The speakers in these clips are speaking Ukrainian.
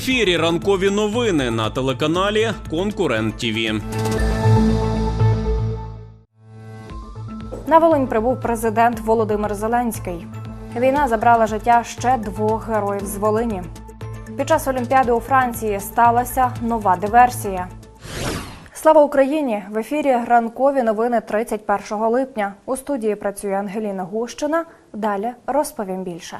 ефірі ранкові новини на телеканалі Конкурент ТІВІ. На Волинь прибув президент Володимир Зеленський. Війна забрала життя ще двох героїв з Волині. Під час Олімпіади у Франції сталася нова диверсія. Слава Україні! В ефірі ранкові новини 31 липня. У студії працює Ангеліна Гущина. Далі розповім більше.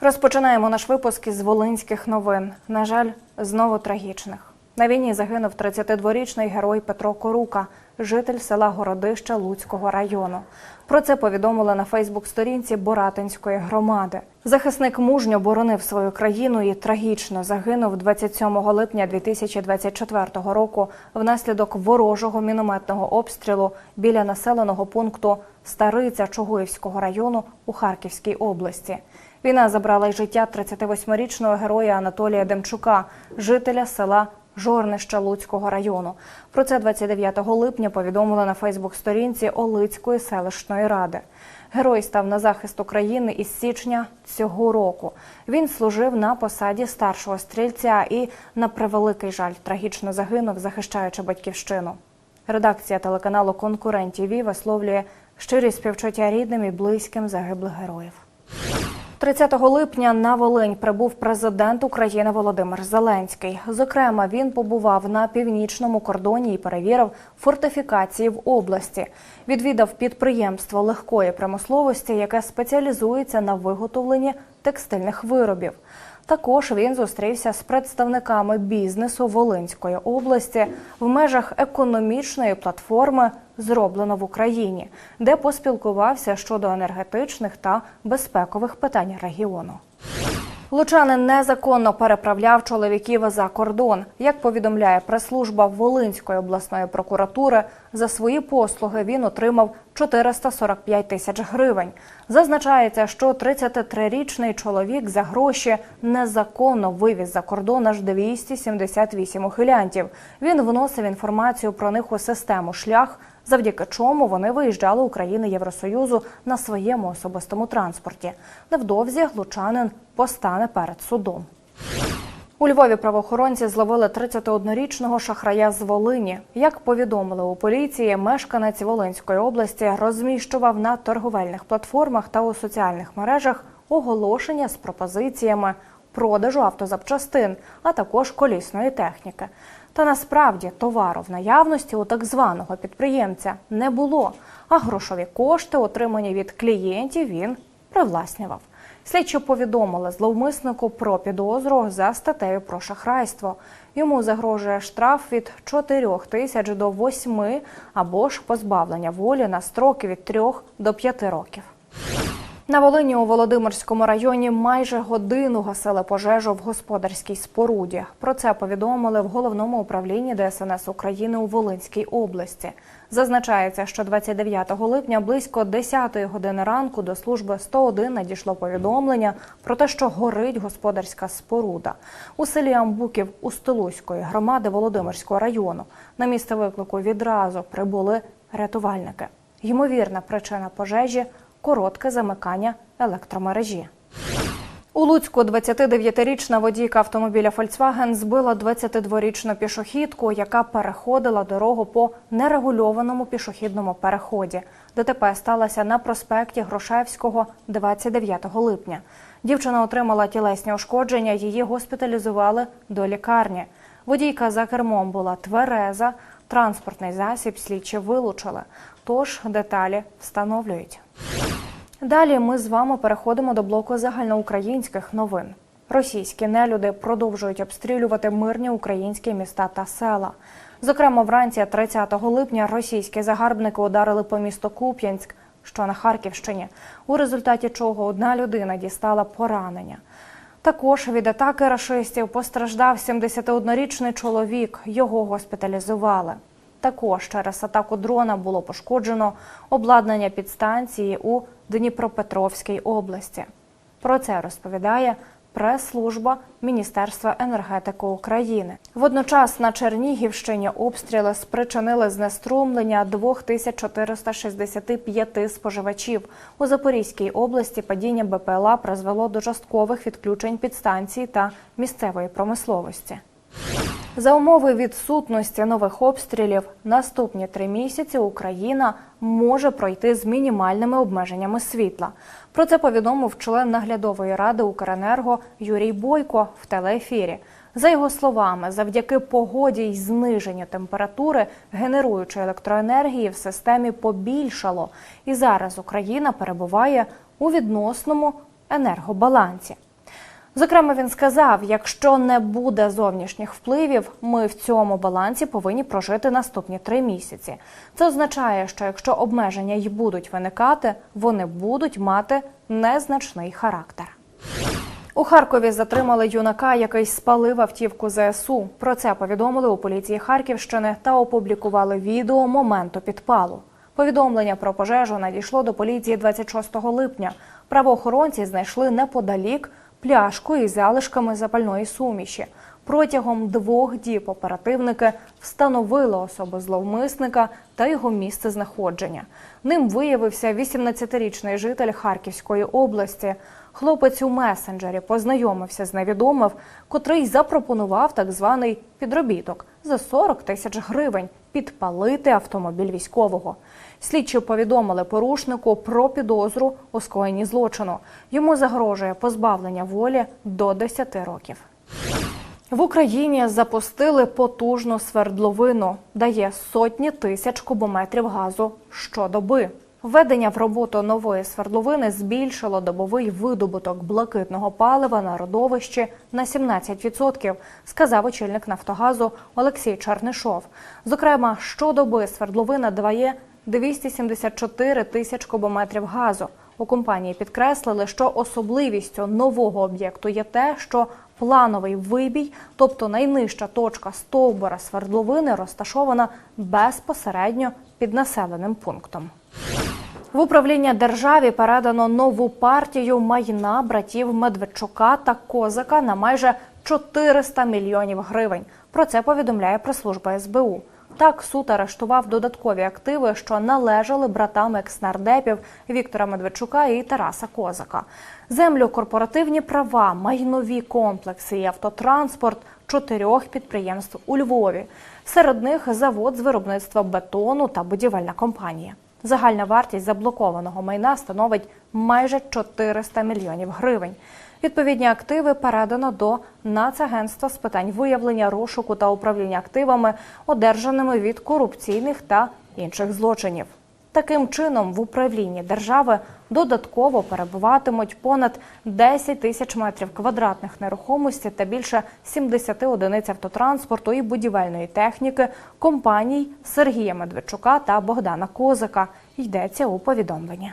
Розпочинаємо наш випуск із волинських новин. На жаль, знову трагічних. На війні загинув 32-річний герой Петро Корука, житель села Городище Луцького району. Про це повідомили на Фейсбук-сторінці Боратинської громади. Захисник мужньо боронив свою країну і трагічно загинув 27 липня 2024 року внаслідок ворожого мінометного обстрілу біля населеного пункту Стариця Чугуївського району у Харківській області. Війна забрала й життя 38-річного героя Анатолія Демчука, жителя села Жорнища Луцького району. Про це 29 липня повідомили на Фейсбук-сторінці Олицької селищної ради. Герой став на захист України із січня цього року. Він служив на посаді старшого стрільця і, на превеликий жаль, трагічно загинув, захищаючи батьківщину. Редакція телеканалу Конкурент ТІВІ висловлює щирі співчуття рідним і близьким загиблих героїв. 30 липня на Волинь прибув президент України Володимир Зеленський. Зокрема, він побував на північному кордоні і перевірив фортифікації в області. Відвідав підприємство легкої промисловості, яке спеціалізується на виготовленні текстильних виробів. Також він зустрівся з представниками бізнесу Волинської області в межах економічної платформи Зроблено в Україні, де поспілкувався щодо енергетичних та безпекових питань регіону. Лучанин незаконно переправляв чоловіків за кордон. Як повідомляє прес-служба Волинської обласної прокуратури, за свої послуги він отримав 445 тисяч гривень. Зазначається, що 33-річний чоловік за гроші незаконно вивіз за кордон аж 278 ухилянтів. Він вносив інформацію про них у систему шлях завдяки чому вони виїжджали України Євросоюзу на своєму особистому транспорті. Невдовзі лучанин постане перед судом. У Львові правоохоронці зловили 31-річного шахрая з Волині. Як повідомили у поліції, мешканець Волинської області розміщував на торговельних платформах та у соціальних мережах оголошення з пропозиціями продажу автозапчастин, а також колісної техніки. Та насправді товару в наявності у так званого підприємця не було, а грошові кошти, отримані від клієнтів, він привласнював. Слідчі повідомили зловмиснику про підозру за статтею про шахрайство. Йому загрожує штраф від 4 тисяч до 8 або ж позбавлення волі на строки від 3 до 5 років. На Волині у Володимирському районі майже годину гасили пожежу в господарській споруді. Про це повідомили в головному управлінні ДСНС України у Волинській області. Зазначається, що 29 липня близько 10 години ранку до служби 101 надійшло повідомлення про те, що горить господарська споруда у селі Амбуків Устилуської громади Володимирського району. На місце виклику відразу прибули рятувальники. Ймовірна причина пожежі коротке замикання електромережі. У Луцьку 29-річна водійка автомобіля Volkswagen збила 22-річну пішохідку, яка переходила дорогу по нерегульованому пішохідному переході. ДТП сталося на проспекті Грушевського 29 липня. Дівчина отримала тілесні ушкодження, її госпіталізували до лікарні. Водійка за кермом була твереза, транспортний засіб слідчі вилучили. Тож деталі встановлюють. Далі ми з вами переходимо до блоку загальноукраїнських новин. Російські нелюди продовжують обстрілювати мирні українські міста та села. Зокрема, вранці 30 липня російські загарбники ударили по місту Куп'янськ, що на Харківщині, у результаті чого одна людина дістала поранення. Також від атаки рашистів постраждав 71-річний чоловік. Його госпіталізували. Також через атаку дрона було пошкоджено обладнання підстанції у Дніпропетровській області. Про це розповідає прес-служба Міністерства енергетики України. Водночас на Чернігівщині обстріли спричинили знеструмлення 2465 споживачів. У Запорізькій області падіння БПЛА призвело до часткових відключень підстанцій та місцевої промисловості. За умови відсутності нових обстрілів, наступні три місяці Україна може пройти з мінімальними обмеженнями світла. Про це повідомив член наглядової ради Укренерго Юрій Бойко в телеефірі. За його словами, завдяки погоді й зниженню температури генеруючої електроенергії в системі побільшало, і зараз Україна перебуває у відносному енергобалансі. Зокрема, він сказав: якщо не буде зовнішніх впливів, ми в цьому балансі повинні прожити наступні три місяці. Це означає, що якщо обмеження й будуть виникати, вони будуть мати незначний характер. У Харкові затримали юнака, який спалив автівку ЗСУ. Про це повідомили у поліції Харківщини та опублікували відео моменту підпалу. Повідомлення про пожежу надійшло до поліції 26 липня. Правоохоронці знайшли неподалік пляшку із залишками запальної суміші. Протягом двох діб оперативники встановили особу зловмисника та його місце знаходження. Ним виявився 18-річний житель Харківської області. Хлопець у месенджері познайомився з невідомим, котрий запропонував так званий підробіток за 40 тисяч гривень підпалити автомобіль військового. Слідчі повідомили порушнику про підозру у скоєнні злочину. Йому загрожує позбавлення волі до 10 років. В Україні запустили потужну свердловину, дає сотні тисяч кубометрів газу щодоби. Введення в роботу нової свердловини збільшило добовий видобуток блакитного палива на родовищі на 17%, сказав очільник Нафтогазу Олексій Чернишов. Зокрема, щодоби свердловина дає 274 тисяч кубометрів газу. У компанії підкреслили, що особливістю нового об'єкту є те, що плановий вибій, тобто найнижча точка стовбура свердловини, розташована безпосередньо під населеним пунктом. В управління державі передано нову партію майна братів Медведчука та Козака на майже 400 мільйонів гривень. Про це повідомляє прес-служба СБУ. Так суд арештував додаткові активи, що належали братам екснардепів Віктора Медведчука і Тараса Козака. Землю, корпоративні права, майнові комплекси і автотранспорт чотирьох підприємств у Львові. Серед них завод з виробництва бетону та будівельна компанія. Загальна вартість заблокованого майна становить майже 400 мільйонів гривень. Відповідні активи передано до Нацагентства з питань виявлення розшуку та управління активами, одержаними від корупційних та інших злочинів. Таким чином, в управлінні держави додатково перебуватимуть понад 10 тисяч метрів квадратних нерухомості та більше 70 одиниць автотранспорту і будівельної техніки компаній Сергія Медведчука та Богдана Козака. Йдеться у повідомленні.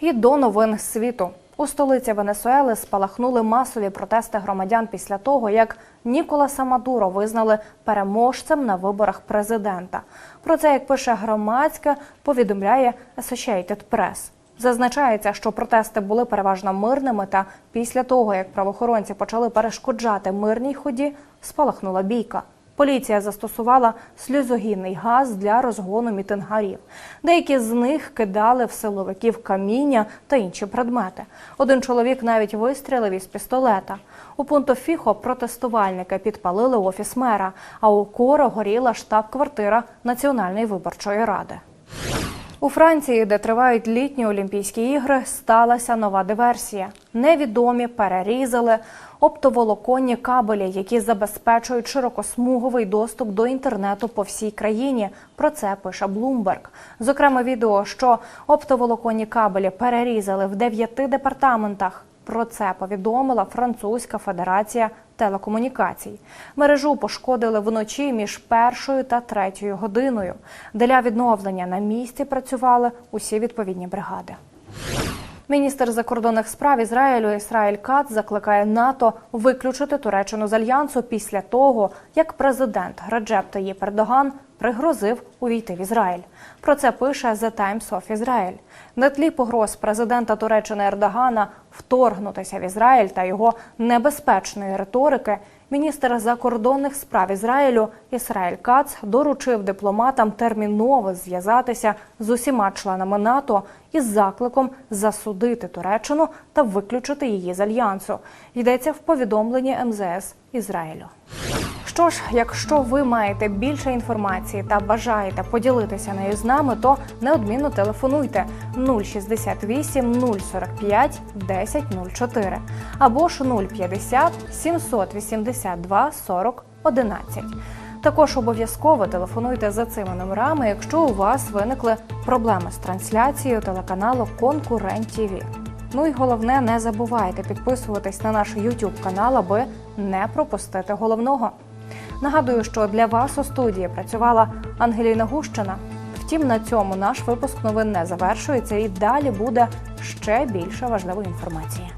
І до новин світу. У столиці Венесуели спалахнули масові протести громадян після того, як Ніколаса Мадуро визнали переможцем на виборах президента. Про це, як пише громадське, повідомляє Associated Press. Зазначається, що протести були переважно мирними, та після того, як правоохоронці почали перешкоджати мирній ході, спалахнула бійка. Поліція застосувала сльозогінний газ для розгону мітингарів. Деякі з них кидали в силовиків каміння та інші предмети. Один чоловік навіть вистрілив із пістолета. У пункту Фіхо протестувальники підпалили офіс мера, а у Коро горіла штаб-квартира Національної виборчої ради. У Франції, де тривають літні Олімпійські ігри, сталася нова диверсія. Невідомі перерізали оптоволоконні кабелі, які забезпечують широкосмуговий доступ до інтернету по всій країні. Про це пише Блумберг. Зокрема, відео, що оптоволоконні кабелі перерізали в дев'яти департаментах. Про це повідомила Французька Федерація телекомунікацій. Мережу пошкодили вночі між першою та третьою годиною. Для відновлення на місці працювали усі відповідні бригади. Міністр закордонних справ Ізраїлю Ісраїль Кац закликає НАТО виключити Туреччину з альянсу після того, як президент Реджеп Таїп Ердоган пригрозив увійти в Ізраїль. Про це пише The Times of Israel. На тлі погроз президента Туреччини Ердогана вторгнутися в Ізраїль та його небезпечної риторики. Міністр закордонних справ Ізраїлю Ісраїль Кац доручив дипломатам терміново зв'язатися з усіма членами НАТО із закликом засудити Туреччину та виключити її з альянсу. Йдеться в повідомленні МЗС Ізраїлю. Що ж, якщо ви маєте більше інформації та бажаєте поділитися нею з нами, то неодмінно телефонуйте 068 045 1004 або ж 050 782 40 11. Також обов'язково телефонуйте за цими номерами, якщо у вас виникли проблеми з трансляцією телеканалу Конкурент ТІВІ. Ну і головне, не забувайте підписуватись на наш YouTube канал, аби не пропустити головного. Нагадую, що для вас у студії працювала Ангеліна Гущина. Втім, на цьому наш випуск новин не завершується і далі буде ще більше важливої інформації.